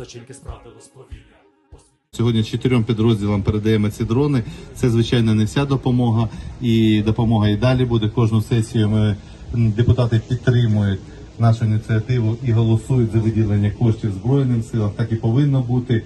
злочинки справдилось повір'я. Сьогодні чотирьом підрозділам передаємо ці дрони. Це звичайно не вся допомога, і допомога і далі буде. Кожну сесію ми депутати підтримують нашу ініціативу і голосують за виділення коштів збройним силам. Так і повинно бути.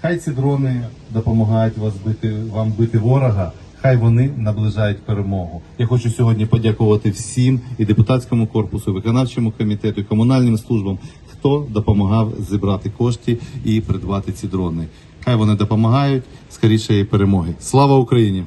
Хай ці дрони допомагають вас бити вам бити ворога. Хай вони наближають перемогу. Я хочу сьогодні подякувати всім і депутатському корпусу, і виконавчому комітету, і комунальним службам, хто допомагав зібрати кошти і придбати ці дрони. Хай вони допомагають скоріше перемоги. Слава Україні!